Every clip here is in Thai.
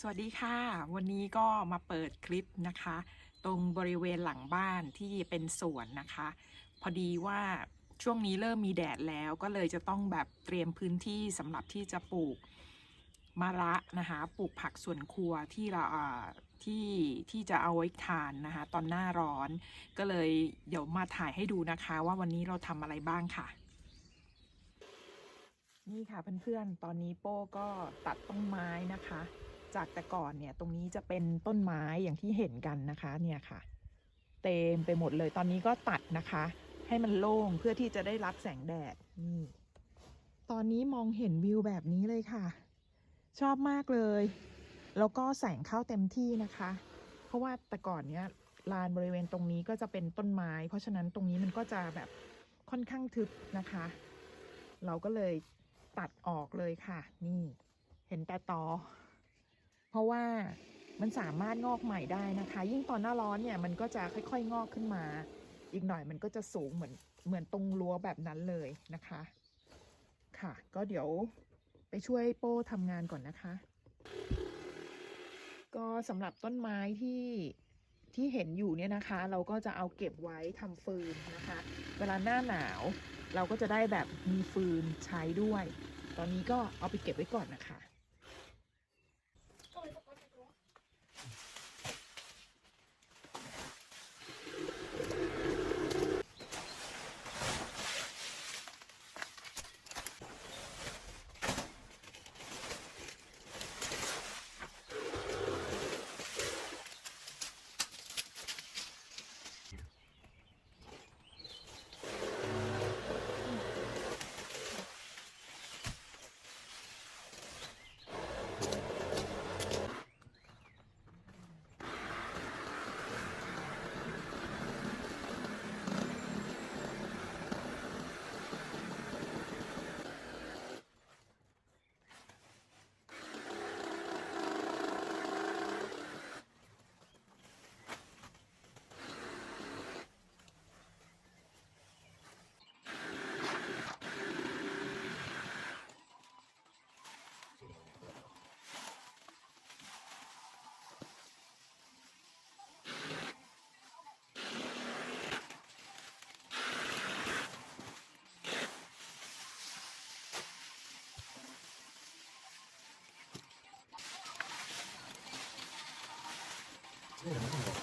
สวัสดีค่ะ วันนี้ก็มาเปิดคลิปนะคะ ตรงบริเวณหลังบ้านที่เป็นสวนนะคะ พอดีว่าช่วงนี้เริ่มมีแดดแล้วก็เลยจะต้องแบบเตรียมพื้นที่สำหรับที่จะปลูกมะระนะคะปลูกผักสวนครัวที่เราที่ที่จะเอาไว้ทานนะคะ ตอนหน้าร้อนก็เลยเดี๋ยวมาถ่ายให้ดูนะคะ ว่าวันนี้เราทำอะไรบ้างค่ะ นี่ค่ะเพื่อนๆตอนนี้โป้ก็ตัดต้นไม้นะคะ จากแต่ก่อนเนี่ยตรงนี้จะเป็นต้นไม้อย่างที่เห็นกันนะคะเนี่ยค่ะ เต็มไปหมดเลยตอนนี้ก็ตัดนะคะ ให้มันโล่งเพื่อที่จะได้รับแสงแดดนี่ตอนนี้มองเห็นวิวแบบนี้เลยค่ะ ชอบมากเลย แล้วก็แสงเข้าเต็มที่นะคะ เพราะว่าแต่ก่อนเนี้ยลานบริเวณตรงนี้ก็จะเป็นต้นไม้ เพราะฉะนั้นตรงนี้มันก็จะแบบค่อนข้างทึบนะคะ เราก็เลยตัดออกเลยค่ะ นี่ เห็นแต่ตอ เพราะว่ามันสามารถงอกใหม่ได้นะคะ ยิ่งตอนหน้าร้อนเนี่ยมันก็จะค่อยๆ งอกขึ้นมา อีกหน่อยมันก็จะสูงเหมือนเหมือนตรงรั้วแบบนั้นเลยนะคะ ค่ะ ก็เดี๋ยวไปช่วยโป้ทำงานก่อนนะคะ ก็สำหรับต้นไม้ที่ที่เห็นอยู่เนี่ยนะคะ เราก็จะเอาเก็บไว้ทำฟืนนะคะ เวลาหน้าหนาว เราก็จะได้แบบมีฟืนใช้ด้วย ตอนนี้ก็เอาไปเก็บไว้ก่อนนะคะ Yeah.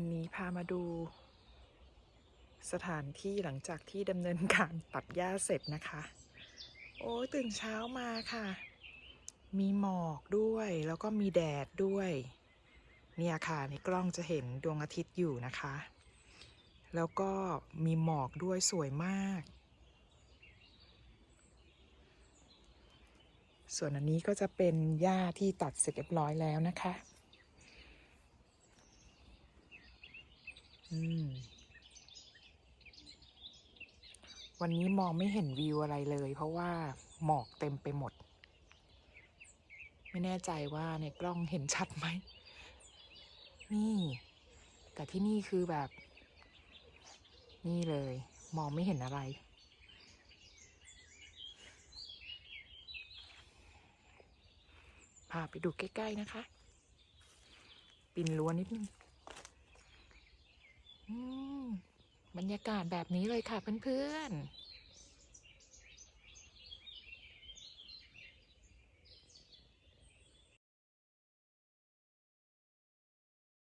วันนี้พามาดู สถานที่หลังจากที่ดำเนินการตัดหญ้าเสร็จนะคะ โอ้ตื่นเช้ามาค่ะ มีหมอกด้วยแล้วก็มีแดดด้วย เนี่ยค่ะในกล้องจะเห็นดวงอาทิตย์อยู่นะคะ แล้วก็มีหมอกด้วยสวยมาก ส่วนอันนี้ก็จะเป็นหญ้าที่ตัดเสร็จเรียบร้อยแล้วนะคะ อืม วันนี้มองไม่เห็นวิวอะไรเลย เพราะว่าหมอกเต็มไปหมด ไม่แน่ใจว่าในกล้องเห็นชัดไหม นี่ แต่ที่นี่คือแบบ นี่เลย มองไม่เห็นอะไร พาไปดูใกล้ ๆ นะคะ ปินรั้วนิดนึง บรรยากาศแบบนี้เลยค่ะเพื่อนๆ